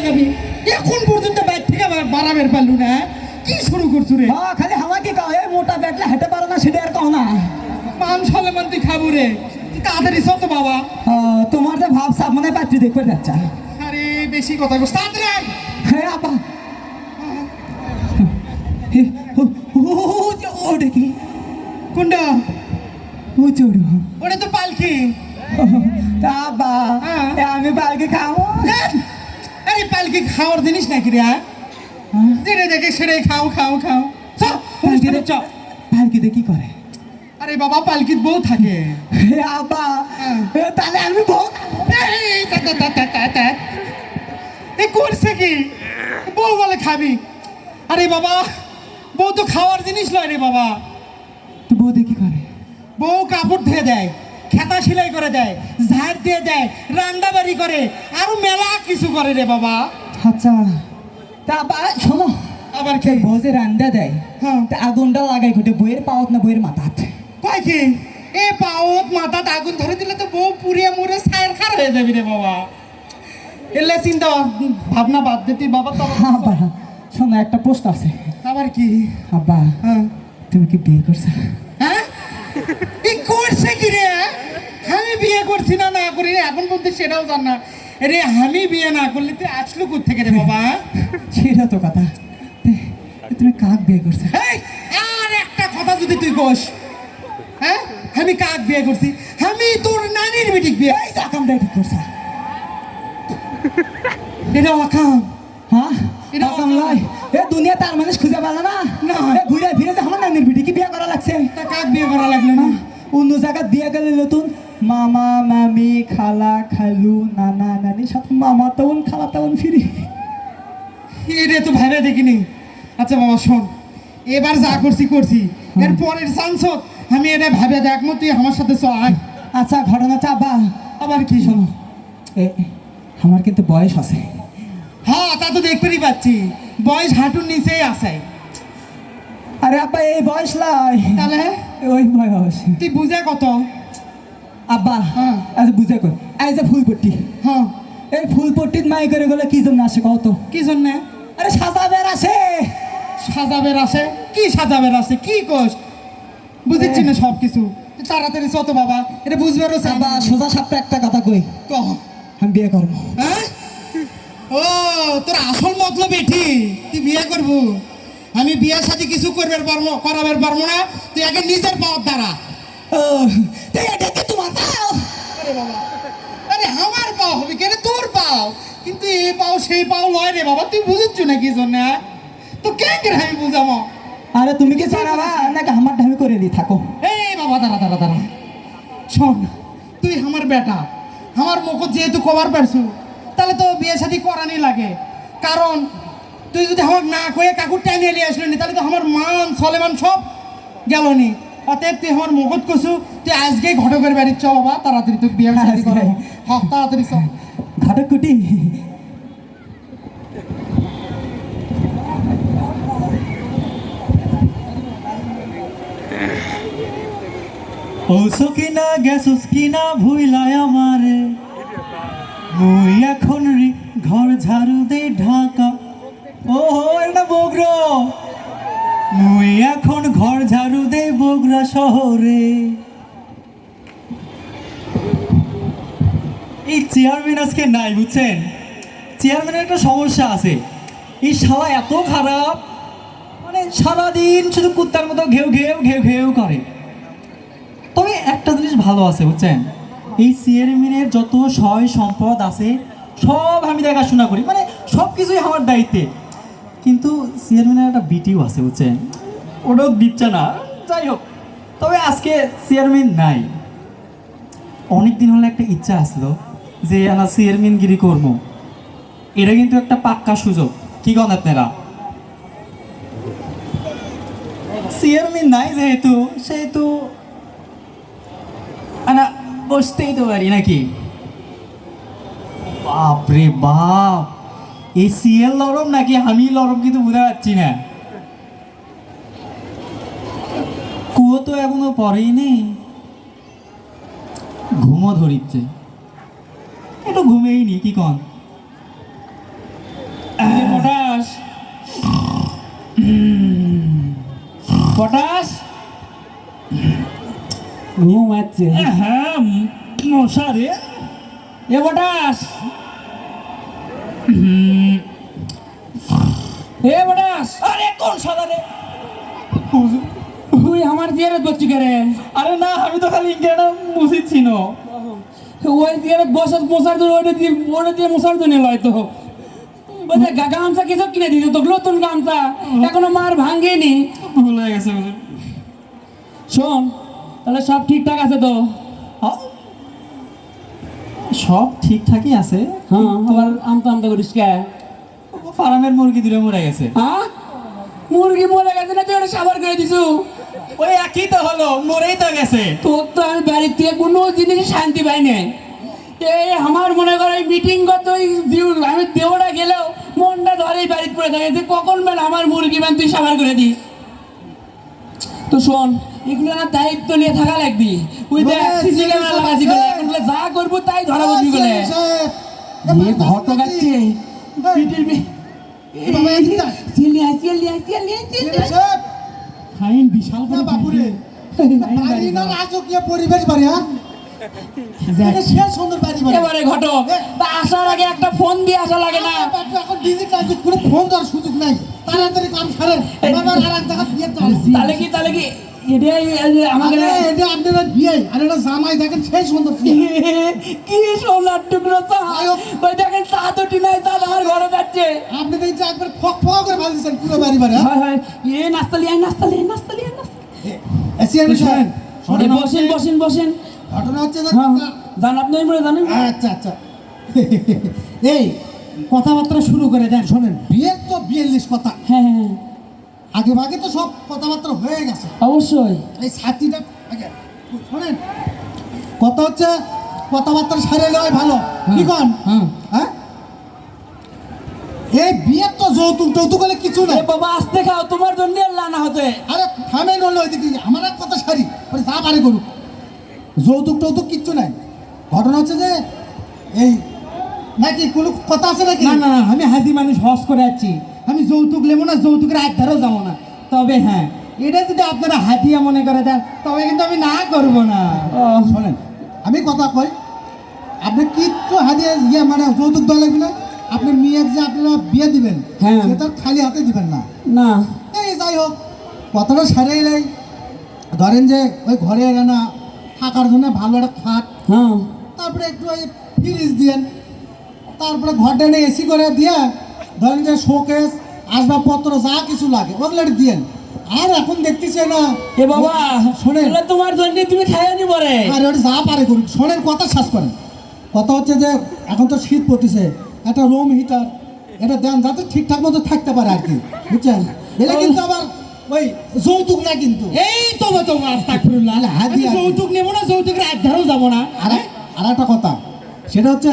লাগাবি এখন পর্যন্ত বাইর থেকে বাড়াবের পারলু না। কি শুরু করছু রে? হ্যাঁ খালি আমাকে কও এই মোটা ব্যাগলা হেঁটে পারো না সেটা আর কও না। মান সলেমান তুই খাব রে। তাড়াতাড়ি চল তো বাবা। তোমার যে ভাব সাপ মানে পাত্রী দেখবে যাচ্ছে। আরে বেশি কথা বলছ তাড়াতাড়ি। হ্যাঁ আপা হে, ও, ও, কোনটা চড়ু। ওটা তো পালকি। তা বা হ্যাঁ। আমি বালকে খাব। ধ্যাৎ, আরে পালকি খাওয়ার জিনিস নাকি রে হ্যাঁ? যেটা দেখে সেটাই খাও খাও খাও। চ বালকিতে কি করে? আরে বাবা পালকিত বউ থাকে। হে আব্বা হ্যাঁ। তাহলে আমি বউ তা, তা, তা, তা, তা, তা। এ করছে কি? বউ বলে খাবি। আরে বাবা বউ তো খাওয়ার জিনিস নয় রে বাবা। তুই বউ কি করে? বউ কাপড় ধুয়ে দেয়। খেতা সেলাই করে দেয় ঝাড় দিয়ে দেয় রান্না বাড়ি করে আরও মেলা কিছু করে রে বাবা। আচ্ছা তা শোনো আবার কে কি বউ রান্দা দেয় হ্যাঁ। তা আগুনটা লাগাই ঘটে বইয়ের পাওয়াত না বইয়ের মাথাত? কয় কি? এ পাওত মাথাত আগুন ধরে দিলে তো বউ পুড়িয়ে মুড়ে সায়ের খার হয়ে যাবি রে বাবা। এলে চিন্তা ভাবনা বাদ দে তুই বাবা তো আব্বা শোনো একটা পোস্ট আছে। আবার কি? আব্বা হ্যাঁ। তুমি কি বিয়ে করছ? হ্যাঁ? এই করছে কি রে? বিয়ে করছি না না করি এখন বলতে সেটাও জান না। রে আমি বিয়ে না করলে তুই আসলো থেকে রে বাবা? সেটা তো কথা। তুমি কাক বিয়ে করছ? আর একটা কথা যদি তুই কোস হ্যাঁ? আমি কাক বিয়ে করছি? আমি তোর নানির বেটিক বিয়ে এই তো আকামটা ঠিক করছ। এটা অকাম হ্যাঁ এটা আকাম লাই এ দুনিয়া তার মানুষ খুঁজে পেল না। না। এ ঘুরে ফিরে আমার নানির বিটি কি বিয়ে করা লাগছে। তা কাক বিয়ে করা লাগল না? অন্য জায়গায় বিয়ে গেলে নতুন মামা মামি খালা খালু নানা নানি সব মামা তখন খালা তখন ফিরি। এটা তো ভাইরে দেখিনি। আচ্ছা মামা শোন। এবার যা করছি করছি। এর পরের চান্স আমি এটা ভাবে দেখমো তুই আমার সাথে চ আয়। আচ্ছা ঘটনা চা চাপা আবার কি শোনো? এ আমার কিন্তু বয়স আছে। হ্যাঁ তা তো দেখতেই পাচ্ছি। বয়স হাঁটুর নিচেই আছে। আরে আব্বা এই বয়স লাই তাহলে? ওই বয়স। তুই বুঝে কত? আব্বা হ্যাঁ। আচ্ছা বুঝে কই এই যে ফুলপট্টি। হ্যাঁ। এই ফুলপট্টির মাই করে গেলে কি জন্য আসে কত কি জন্যে? আরে সাজাবের আসে। সাজাবের আসে? কি সাজাবের আসে? কি কোষ বুঝেছি না সব কিছু তাড়াতাড়ি চত বাবা এটা বুঝবারও আব্বা সোজা সাপটা একটা কথা কই। কহ আমি বিয়ে করব। হ্যাঁ? ও তোর আসল মতলব এটি। তুই বিয়ে করব। আমি বিয়ের সাথে কিছু করবার পারব করাবার পারব না। তুই আগে নিজের পাওয়ার দ্বারা। ও তো এটা কেন তোর পাও। কিন্তু এই পাও সেই পাও লয় রে বাবা তুই বুঝেছ নাকি জন্য? তো কে কে আমি বুঝাবো আরে তুমি কি জানাবা নাকি আমারটা আমি করে দিই থাকো। এই বাবা দাঁড়া দাঁড়া দাঁড়া। শোন তুই আমার বেটা। আমার মুখ যেহেতু কভার পারছু তাহলে তো বিয়ে শাদি করানি লাগে। কারণ তুই যদি আমার না কয়ে কাকুর টাইনে নিয়ে আসলি নি, তাহলে তো আমার মান সলেমান সব গেল নি। অতএব তুই আমার মুখত কছু তুই আজকে ঘটকের বাড়ির চ বাবা তাড়াতাড়ি তুই বিয়ে শাদি কর? হ্যাঁ তাড়াতাড়ি চ। ঘটকুটি ওসো কিনা গেছস কিনা ভুইলাই আমারে। মুই এখন ঘর ঝাড়ু দে ঢাকা। ও হো এটা বগরা মুই এখন ঘর ঝাড়ু দে বগরা শহরে। এই চেয়ারম্যান আজকে নাই, বুঝছেন? চেয়ারম্যানের একটা সমস্যা আছে। এই শালা এত খারাপ মানে সারাদিন শুধু কুত্তার মতো ঘেউ ঘেউ ঘেউ ঘেউ করে। তবে একটা জিনিস ভালো আছে, বুঝছেন? এই চেয়ারম্যানের যত সয় সম্পদ আছে, সব আমি দেখাশোনা করি। মানে সব কিছুই আমার দায়িত্বে। কিন্তু চেয়ারম্যানের একটা বিটিও আছে, বুঝছেন? ওটাও দিচ্ছে না। যাই হোক, তবে আজকে চেয়ারম্যান নাই। অনেক দিন হলে একটা ইচ্ছা আসলো যে আমরা চেয়ারম্যানগিরি করব। এটা কিন্তু একটা পাক্কা সুযোগ। কি কন আপনারা? চেয়ারম্যান নাই যেহেতু, সেহেতু আনা বসতেই তো পারি নাকি? বাপ রে বাপ! এই সিএল লরম নাকি? আমি লরম কিন্তু বুঝতে পারছি না। কুয়ো তো এখনও পরেই নেই। ঘুমো ধরিচ্ছে। একটু ঘুমেই নি কি কন? পটাশ। পটাশ? ঘুম আছে। হ্যাঁ মশা রে। এ পটাশ। এ পটাশ। আরে কোন সাদা রে? তুই আমার দিয়ে বচ্চি রে? আরে না আমি তো খালি ইংরেজি মুসিচ্ছি না। ওই জিয়ারত বসার মশার জন্য ওইটা দিয়ে ওইটা দিয়ে মশার জন্য হয়তো বলছে গামছা কিছু কিনে দিছে তো? নতুন গামছা। এখনও মার ভাঙ্গেনি ভুল হয়ে গেছে শোন তাহলে সব ঠিকঠাক আছে তো? হ্যাঁ? সব ঠিকঠাকই আছে। হ্যাঁ। আবার আমতা আমতা করিস কে? ফার্মের মুরগি দূরে মরে গেছে। হ্যাঁ? মুরগি মরে গেছে না তুই ওটা সাবার করে দিছু? ওই একই তো হলো মরেই তো গেছে। তোর তো আমি বাড়ির থেকে কোনো জিনিস শান্তি পাই না এই আমার মনে করো এই মিটিং করতে আমি দেওটা গেলেও মনটা ধরেই বাড়িতে পড়ে থাকে যে কখন বেলা আমার মুরগি ম্যান তুই সাবার করে দিস। তো শোন এগুলো না দায়িত্ব নিয়ে থাকা লাগবি। ওই দেখ সিসি ক্যামেরা বলে। যা করব তাই ধরা বলবি বলে। নিয়ে ঘর টোকাচ্ছে পিটির বি- ফাইন বিশাল বড় বাপুরে। বাড়ি না রাজকীয় পরিবেশ বাড়ি হ্যাঁ? এটা সে সুন্দর বাড়ি বাড়ি। এবারে ঘটক তা আসার আগে একটা ফোন দিয়ে আসা লাগে না। এখন ডিজিটাল যুগ করে ফোন দেওয়ার সুযোগ নাই। তাড়াতাড়ি কাম সারেন। তাহলে কি তাহলে কি এটাই আমাকে আরে, এটা আপনারা বিয়ে আর এটা জামাই দেখেন সেই সুন্দর। কি সোনার টুকরো। ওই দেখেন আমার ঘরে যাচ্ছে। আপনি একবার ফক ফক করে পুরো বাড়ি বাড়ি হ্যাঁ? হয় হয়। এ নাস্তা লিয়ে আয়, নাস্তা লিয়ে নাস্তা লিয়ে নাস্তা এ, চেয়ারম্যান সাহেব, এই বসেন বসেন বসেন। ঘটনা হচ্ছে যে হ্যাঁ জান আপনি মনে জানেন আচ্ছা আচ্ছা। এই কথাবার্তা শুরু করে দেন শোনেন বিয়ের তো বিয়াল্লিশ কথা। হ্যাঁ হ্যাঁ হ্যাঁ, আগে ভাগে তো সব কথাবার্তা হয়ে গেছে। অবশ্যই। এই ছাতিটা আগে শোনেন কথা হচ্ছে কথাবার্তা সারে নেওয়াই ভালো। কি কন? হ্যাঁ। হ্যাঁ? এই বিয়ের তো যৌতুক যৌতুক হলে কিছু এ বাবা আসতে খাও তোমার জন্য লানা হতে। আরে থামে নল ওইদিকে আমার এক কথা সারি ওরে যা পারে করুক। যৌতুক টৌতুক কিচ্ছু নাই। ঘটনা হচ্ছে যে এই নাকি কোনো কথা আছে নাকি? না না না আমি হাজি মানুষ হস করে যাচ্ছি আমি যৌতুক নেব না যৌতুকের ধারেও যাব না। তবে হ্যাঁ এটা যদি আপনারা হাতিয়া মনে করে দেন তবে কিন্তু আমি না করব না। শোনেন আমি কথা কই আপনি কিচ্ছু হাদিয়ে ইয়ে মানে যৌতুক দেওয়া লাগবে না। আপনার মেয়ের যে আপনারা বিয়ে দিবেন হ্যাঁ। সেটা খালি হাতে দিবেন না। না। এই যাই হোক কথাটা সারে এলেই ধরেন যে ওই ঘরে এলে না থাকার জন্য ভালো একটা খাট হ্যাঁ। তারপরে একটু ওই ফ্রিজ দিয়েন তারপরে ঘরটা এসি করে দিয়ে ধরেন যে শোকেস আসবাবপত্র যা কিছু লাগে ওগুলো দিয়েন। আর এখন দেখতেছি না এ বাবা শোনেন। তোমার জন্য তুমি খাইও নি পরে। আর ওটা যা পারে করুক। শোনেন কথা শ্বাস করেন। কথা হচ্ছে যে এখন তো শীত পড়তেছে একটা রুম হিটার এটা দেন যাতে ঠিকঠাক মতো থাকতে পারে আর কি বুঝছেন? এটা কিন্তু আবার ওই যৌতুক না কিন্তু। এই তো তোমার যৌতুক নেব না যৌতুকের এক ধারেও যাব না। আর আর একটা কথা সেটা হচ্ছে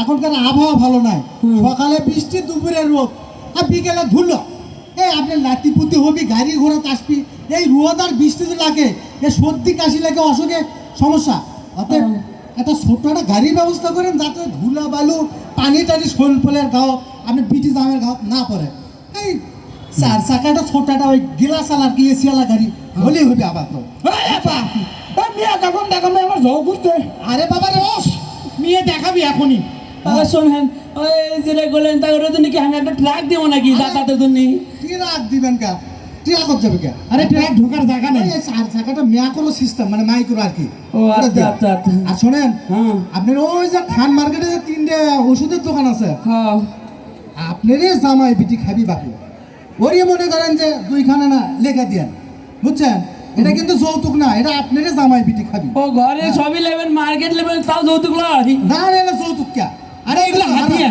এখনকার আবহাওয়া ভালো নাই। সকালে বৃষ্টি দুপুরে রোদ আর বিকেলে ধুলো। এই আপনার নাতিপুতি হবি গাড়ি ঘোড়া আসবি এই রোদ আর বৃষ্টি যে লাগে এ সর্দি কাশি লাগে অসুখে সমস্যা। অতএব একটা ছোট্ট একটা গাড়ির ব্যবস্থা করেন যাতে ধুলা বালু পানি টানি শোল ফলের গাও আপনি বিটি দামের গাও না পড়ে। এই চার চাকাটা ছোটটা ওই গিলাস আলার কি এসিয়ালা গাড়ি হলেই হবে আবার তো মেয়ে কখন দেখাবে আমার জল করতে আরে বাবা রে বস। মেয়ে দেখাবি এখনই। শোনেন ওই যেটা বললেন তা ওটার জন্য কি আমি একটা ট্রাক দেবো নাকি যাতায়াতের জন্য? দিবেন কে? ট্রাক করতে কে? আরে ট্রাক ঢোকার জায়গা নেই। চার চাকাটা ম্যাকলো সিস্টেম মানে মাইক্রো আর কি। ও ওটা আচ্ছা আচ্ছা আচ্ছা। আর শোনেন হ্যাঁ। আপনার ওই যে খান মার্কেটে যে তিনটে ওষুধের দোকান আছে হ্যাঁ। জামাই বিটি খাবি বাকি ওরই মনে করেন যে দুইখানে না লেখা দেন বুঝছেন? এটা কিন্তু যৌতুক না এটা আপনারই জামাই বিটি খাবি। ও ঘরে সবই লেবেন মার্কেট লেবেন তাও যৌতুক না না এটা যৌতুক কে? আরে এগুলো হাতিয়া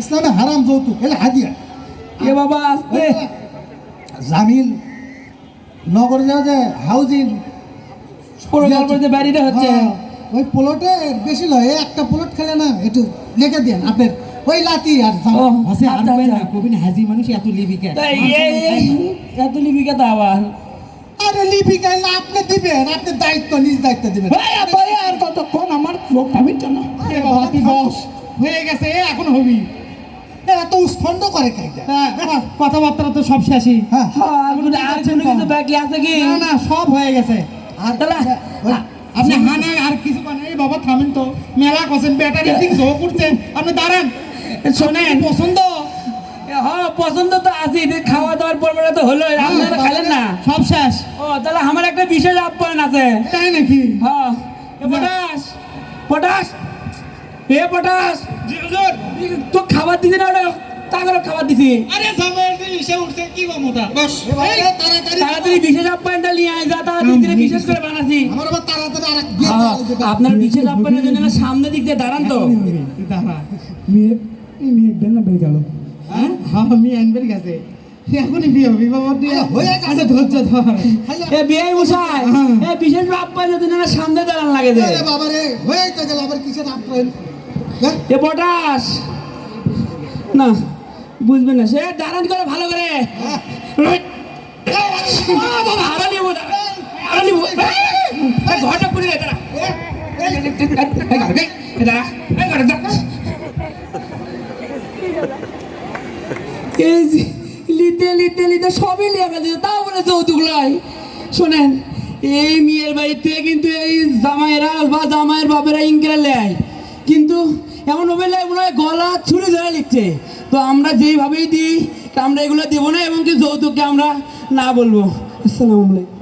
ইসলামে হারাম যৌতুক এটা হাদিয়া। এ বাবা আসতে। জামিল নগর যাওয়া যে হাউজিং। প্রকল্পতে বাড়িটা হচ্ছে। হ্যাঁ, ওই প্লটে বেশি লয় একটা প্লট খেলে না একটু লিখে দেন আপনার ওই লাতি আর আছে আর আচ্ছা, না আচ্ছা। কবিন হাজি মানুষ এত লিবি কে তাই এই এই এত লিপিকা তো আবার। আরে লিপিকা না আপনি দিবেন আপনি দায়িত্ব নিজ দায়িত্ব দিবেন। আর কতক্ষণ আমার চোখ খাবির জন্য বস। হয়ে গেছে এ এখন হবি। এত উস্ফন্দ করে হ্যাঁ, কথাবার্তা তো সব শেষই। হ্যাঁ। হ্যাঁ, আর কোনো কিছু বাকি আছে কি? না না সব হয়ে গেছে। আর তাহলে আপনি হানে আর কিছু এই বাবা থামেন তো। মেলা কছেন ব্যাটারি ঠিক জো করছেন আপনি দাঁড়ান। শোনেন। পছন্দ? হ্যাঁ পছন্দ তো আছে খাওয়া দাওয়ার পর পরে তো হলো আপনারা খাইলেন না। সব শেষ। ও তাহলে আমার একটা বিশেষ আপ্যায়ন আছে। তাই নাকি? হ্যাঁ পটাশ। পটাশ? এ তো খাবার দিছি না ওটা? তাগর খাবার দিছি আরে জামাইয়ের দিন এসে উঠছে কি বামুটা বস। তাড়াতাড়ি তাড়াতাড়ি বিশেষ আপ্যায়নটা নিয়ে আয় যা তাড়াতাড়ি বিশেষ করে বানাছি আমার আবার তাড়াতাড়ি আর এক বিয়ে চালাই দিতে। আপনার বিশেষ আপ্যায়নের জন্য সামনে দিক দিয়ে দাঁড়ান তো। দাঁড়া। মেয়ে মেয়ে বেন না বেরিয়ে গেল। হ্যাঁ? হ্যাঁ? মেয়ে আনবেন গেছে। এখনই বিয়ে হবে বাবা হয়ে গেছে। আচ্ছা ধৈর্য ধর। এ বিয়ে মশাই। হ্যাঁ। এ বিশেষ আপ্যায়নের জন্য সামনে দাঁড়ান লাগে যে। বাবা রে হয়ে তো গেল আবার কিসের আপ্যায়ন? এ পটাশ। না বুঝবেন না। সে দাঁড়ান করে, ভালো করে। ঘরটা লিতে লিতে লিতে সবই লিয়ে তাও বলে যৌতুক লয়। শোনেন, এই মেয়ের বাড়িতে কিন্তু এই জামাইরা বা জামাইয়ের বাপেরা ইংকেরা লেয়। কিন্তু এমন ভাবে মনে হয় গলা ছুরি ধরে লিখছে। তো আমরা যেইভাবেই দিই আমরা এগুলো দেবো না এবং কি যৌতুককে আমরা না বলব। আসসালামু আলাইকুম।